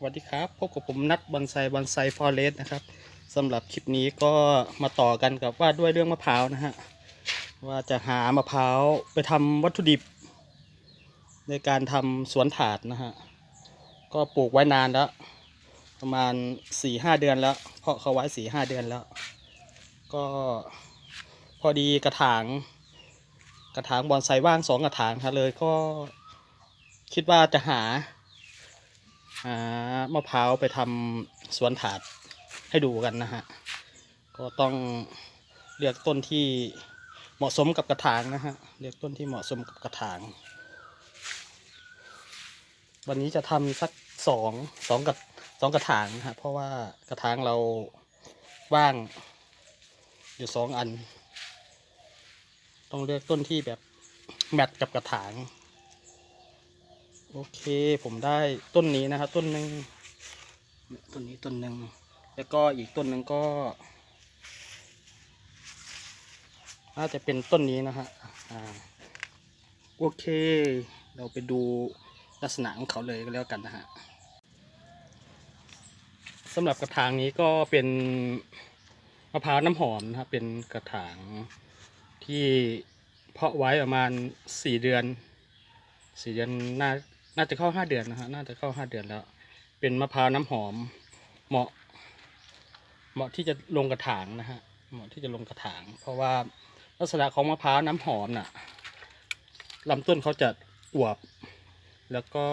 สวัสดีครับพบกับผมนัดบอนไซบอนไซฟอเรสนะครับสำหรับคลิปนี้ก็มาต่อกันกับว่าด้วยเรื่องมะพร้าวนะฮะว่าจะหามะพร้าวไปทำวัตถุดิบ ในการทำสวนถาดนะฮะก็ปลูกไว้นานแล้ว ประมาณสี่ห้าเดือนแล้ว เพาะเขาไว้สี่ห้าเดือนแล้ว ก็พอดีกระถาง กระถางบอนไซว่างสองกระถางครับเลยก็คิดว่าจะหา มะพร้าวไปทำสวนถาดให้ดูกันนะฮะ ก็ต้องเลือกต้นที่เหมาะสมกับกระถางนะฮะ เลือกต้นที่เหมาะสมกับกระถาง วันนี้จะทำสักสองสองกระสองกระถางนะฮะ เพราะว่ากระถางเราว่างอยู่สองอัน ต้องเลือกต้นที่แบบแมทกับกระถาง โอเคผมได้ต้นนี้นะครับต้นหนึ่งต้นนี้ต้นหนึ่งแล้วก็อีกต้นหนึ่งก็น่าจะเป็นต้นนี้นะฮะโอเค เราไปดูลักษณะของเขาเลยก็แล้วกันนะฮะสำหรับกระถางนี้ก็เป็นมะพร้าวน้ำหอมนะครับเป็นกระถางที่เพาะไว้ประมาณสี่เดือนสี่เดือนน่า น่าจะเข้าห้าเดือนนะฮะน่าจะเข้าห้าเดือนแล้ว เป็นมะพร้าวน้ำหอม เหมาะ เหมาะที่จะลงกระถางนะฮะเหมาะที่จะลงกระถาง เพราะว่าลักษณะของมะพร้าวน้ำหอมน่ะลำต้นเขาจะอวบ แล้วก็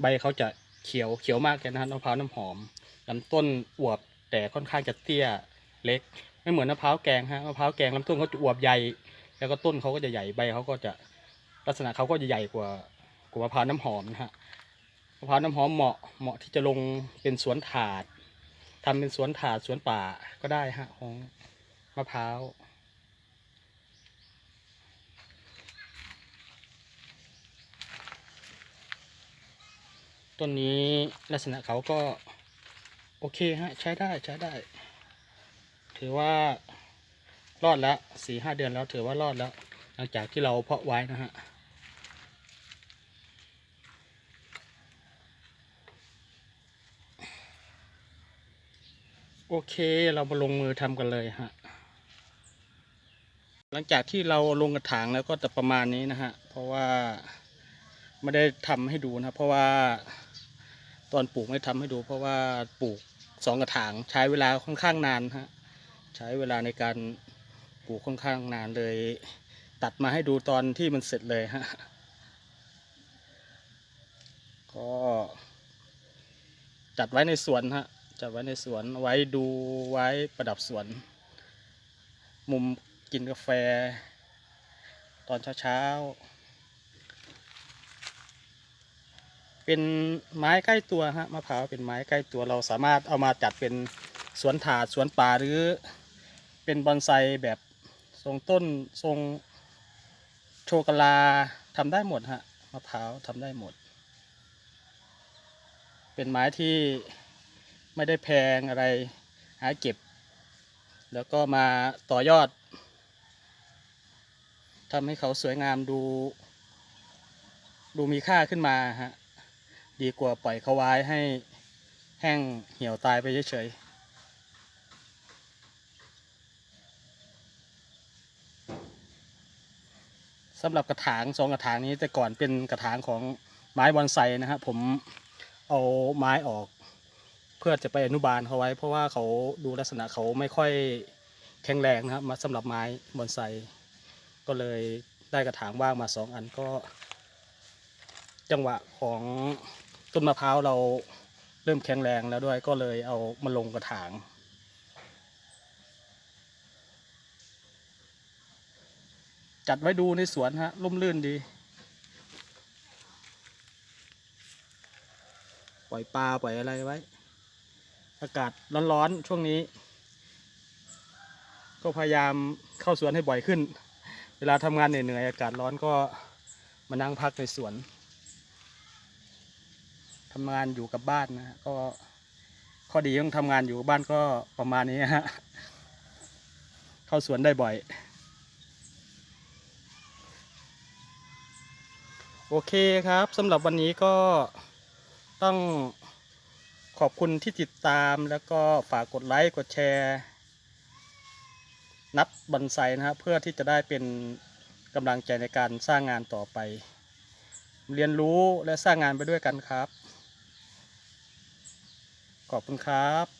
ใบเขาจะเขียวเขียวมากเลยนะฮะมะพร้าวน้ำหอมลำต้นอวบแต่ค่อนข้างจะเตี้ยเล็ก ไม่เหมือนมะพร้าวแกงฮะมะพร้าวแกงลำต้นเขาจะอวบใหญ่ แล้วก็ต้นเขาก็จะใหญ่ใบเขาก็จะลักษณะเขาก็จะใหญ่กว่า กว่ามะพร้าวน้ำหอมนะฮะมะพร้าวน้ำหอมเหมาะเหมาะที่จะลงเป็นสวนถาดทำเป็นสวนถาดสวนป่าก็ได้ฮะของมะพร้าวต้นนี้ลักษณะเขาก็โอเคฮะใช้ได้ใช้ได้ ถือว่ารอดแล้วสี่ห้าเดือนแล้วถือว่ารอดแล้ว หลังจากที่เราเพาะไว้นะฮะ โอเคเรามาลงมือทำกันเลยฮะ หลังจากที่เราลงกระถางแล้วก็จะประมาณนี้นะฮะ เพราะว่าไม่ได้ทำให้ดูนะเพราะว่าตอนปลูกไม่ทำให้ดู เพราะว่าปลูกสองกระถางใช้เวลาค่อนข้างนานฮะ ใช้เวลาในการปลูกค่อนข้างนานเลย ตัดมาให้ดูตอนที่มันเสร็จเลยฮะ ก็จัดไว้ในสวนฮะ จัดไว้ในสวนไว้ดูไว้ประดับสวน มุมกินกาแฟ ตอนเช้าๆ เป็นไม้ใกล้ตัวฮะมะพร้าวเป็นไม้ใกล้ตัวเราสามารถเอามาจัดเป็นสวนถาดสวนป่าหรือเป็นบอนไซแบบทรงต้นทรงโชกลาทำได้หมดฮะมะพร้าวทำได้หมด เป็นไม้ที่ ไม่ได้แพงอะไรหาเก็บ แล้วก็มาต่อยอดทำให้เขาสวยงามดู ดูมีค่าขึ้นมาฮะดีกว่าปล่อยเขาไว้ให้แห้งเหี่ยวตายไปเฉยๆสำหรับกระถางสองกระถางนี้แต่ก่อนเป็นกระถางของไม้บอนไซนะครับผมเอาไม้ออก เพื่อจะไปอนุบาลเขาไว้ เพราะว่าเขาดูลักษณะเขาไม่ค่อยแข็งแรงนะครับมาสำหรับไม้บอนไซก็เลยได้กระถางว่างมาสองอันก็ จังหวะของต้นมะพร้าวเราเริ่มแข็งแรงแล้วด้วยก็เลยเอามาลงกระถางจัดไว้ดูในสวนฮะร่มรื่นดี ปล่อยปลาปล่อยอะไรไว้ อากาศร้อนๆช่วงนี้ ก็พยายามเข้าสวนให้บ่อยขึ้น เวลาทำงานเหนื่อยๆอากาศร้อนก็มานั่งพักในสวนทำงานอยู่กับบ้านนะก็ข้อดีของทำงานอยู่กับบ้านก็ประมาณนี้ฮะเข้าสวนได้บ่อย โอเคครับสำหรับวันนี้ก็ต้อง ขอบคุณที่ติดตามแล้วก็ฝากกดไลค์กดแชร์ นัดบันไซนะครับเพื่อที่จะได้เป็นกำลังใจในการสร้างงานต่อไป เรียนรู้และสร้างงานไปด้วยกันครับ ขอบคุณครับ